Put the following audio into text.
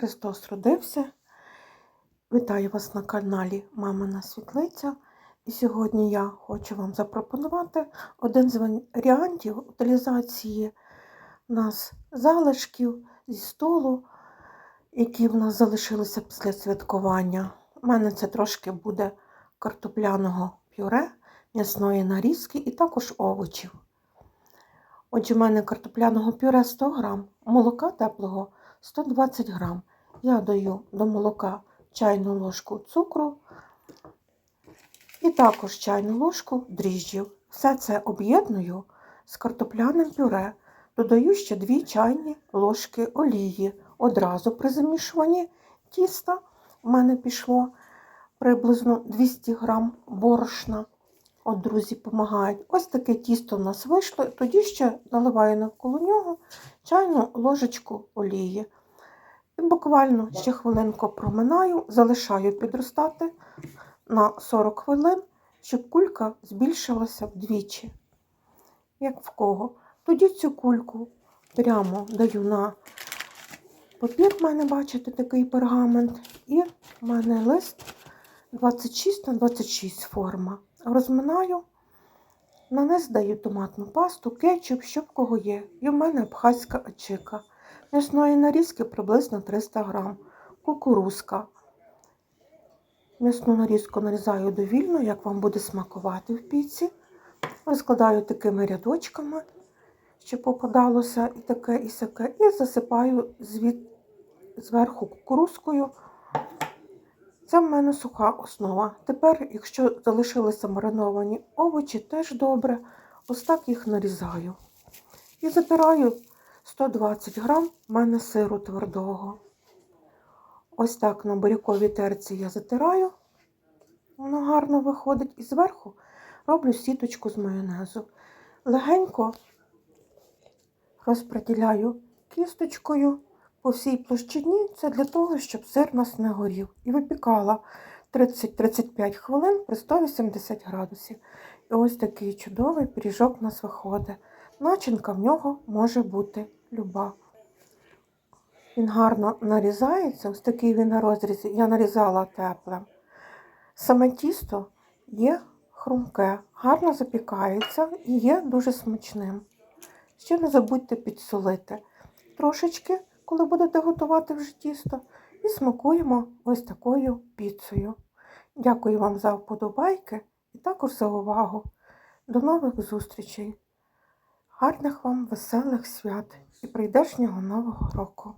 Христос родився. Вітаю вас на каналі Мамина Світлиця. І сьогодні я хочу вам запропонувати один з варіантів утилізації нас залишків зі столу, які в нас залишилися після святкування. У мене це трошки буде картопляного пюре, м'ясної нарізки і також овочів. Отже, в мене картопляного пюре 100 грам, молока теплого 120 грам. Я даю до молока чайну ложку цукру і також чайну ложку дріжджів. Все це об'єдную з картопляним пюре. Додаю ще 2 чайні ложки олії. Одразу при замішуванні тіста в мене пішло приблизно 200 грам борошна. От, друзі, допомагають. Ось таке тісто в нас вийшло. Тоді ще наливаю навколо нього чайну ложечку олії. І буквально ще хвилинку проминаю, залишаю підростати на 40 хвилин, щоб кулька збільшилася вдвічі. Як в кого. Тоді цю кульку прямо даю на папір, в мене, бачите, такий пергамент, і в мене лист 26 на 26 форма. Розминаю, на низ даю томатну пасту, кетчуп, що в кого є. І в мене абхазька ачика. М'ясної нарізки приблизно 300 грам. Кукурузка. М'ясну нарізку нарізаю довільно, як вам буде смакувати в піці. Розкладаю такими рядочками, щоб попадалося і таке, і сяке. І засипаю звід... зверху кукурузкою. Це в мене суха основа. Тепер, якщо залишилися мариновані овочі, теж добре. Ось так їх нарізаю. І затираю 120 грам в мене сиру твердого. Ось так на буряковій терці я затираю. Воно гарно виходить. І зверху роблю сіточку з майонезу. Легенько розподіляю кісточкою по всій площині. Це для того, щоб сир нас не горів. І випікала 30-35 хвилин при 180 градусів. І ось такий чудовий пиріжок у нас виходить. Начинка в нього може бути люба. Він гарно нарізається, ось такий він на розрізі. Я нарізала теплим. Саме тісто є хрумке, гарно запікається і є дуже смачним. Ще не забудьте підсолити. Трошечки, коли будете готувати вже тісто, і смакуємо ось такою піцею. Дякую вам за вподобайки і також за увагу. До нових зустрічей! Гарних вам веселих свят і прийдешнього Нового року!